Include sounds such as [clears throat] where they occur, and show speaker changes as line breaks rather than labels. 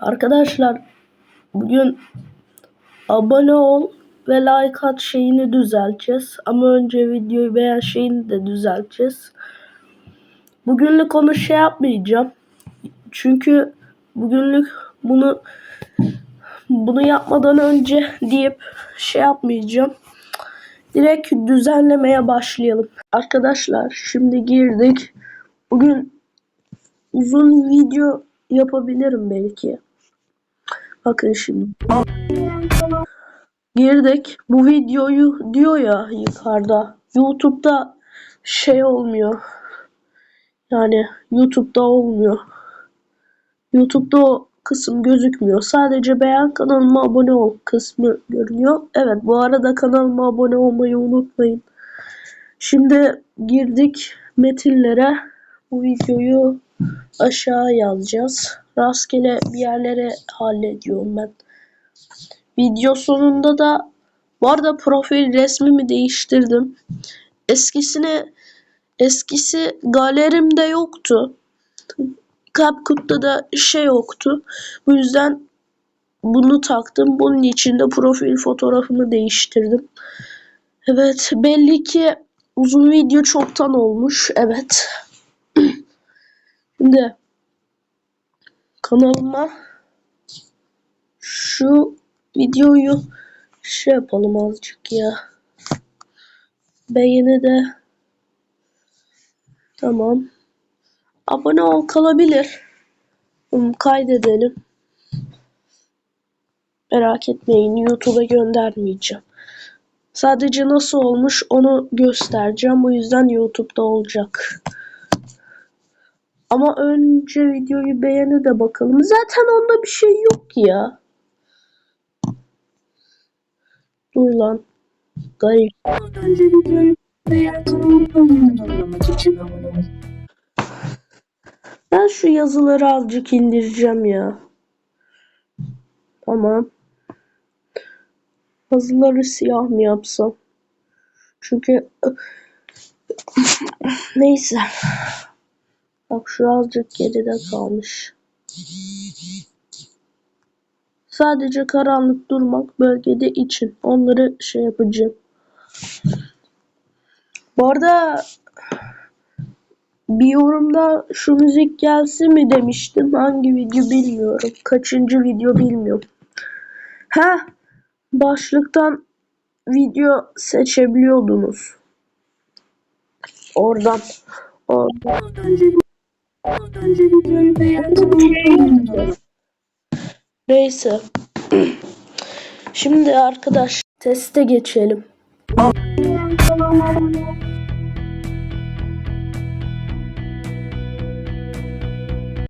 Arkadaşlar bugün abone ol ve like at şeyini düzelteceğiz. Ama önce videoyu beğen şeyini de düzelteceğiz. Bugünlük onu şey yapmayacağım. Çünkü bugünlük bunu bunu yapmadan önce deyip şey yapmayacağım. Direkt düzenlemeye başlayalım. Arkadaşlar şimdi girdik. Bugün uzun video yapabilirim belki. Bakın şimdi. Girdik. Bu videoyu diyor ya yukarıda. YouTube'da şey olmuyor. Yani YouTube'da olmuyor. YouTube'da o kısım gözükmüyor. Sadece beğen kanalıma abone ol kısmı görünüyor. Evet bu arada kanalıma abone olmayı unutmayın. Şimdi girdik metinlere. Bu videoyu aşağı yazacağız. Rastgele bir yerlere hallediyorum ben. Video sonunda da bu arada profil resmimi değiştirdim. Eskisini eskisi galerimde yoktu. CapCut'ta da şey yoktu. Bu yüzden bunu taktım. Bunun için de profil fotoğrafımı değiştirdim. Evet belli ki uzun video çoktan olmuş. Evet. [clears throat] Şimdi kanalıma şu videoyu şey yapalım azıcık ya. Beğeni de tamam. Abone ol kalabilir. Kaydedelim. Merak etmeyin YouTube'a göndermeyeceğim. Sadece nasıl olmuş onu göstereceğim. O yüzden YouTube'da olacak. Ama önce videoyu beğeni de bakalım. Zaten onda bir şey yok ya. Dur lan. Garip.
Önce videoyu.
Ben şu yazıları azıcık indireceğim ya. Tamam. Yazıları siyah mı yapsam? Çünkü [laughs] neyse. Bak şu azıcık geride kalmış. Sadece karanlık durmak bölgede için. Onları şey yapacağım. Bu arada bir yorumda şu müzik gelsin mi demiştim. Hangi video bilmiyorum. Kaçıncı video bilmiyorum. Ha, başlıktan video seçebiliyordunuz. Oradan. Oradan. Neyse. Şimdi arkadaş teste geçelim.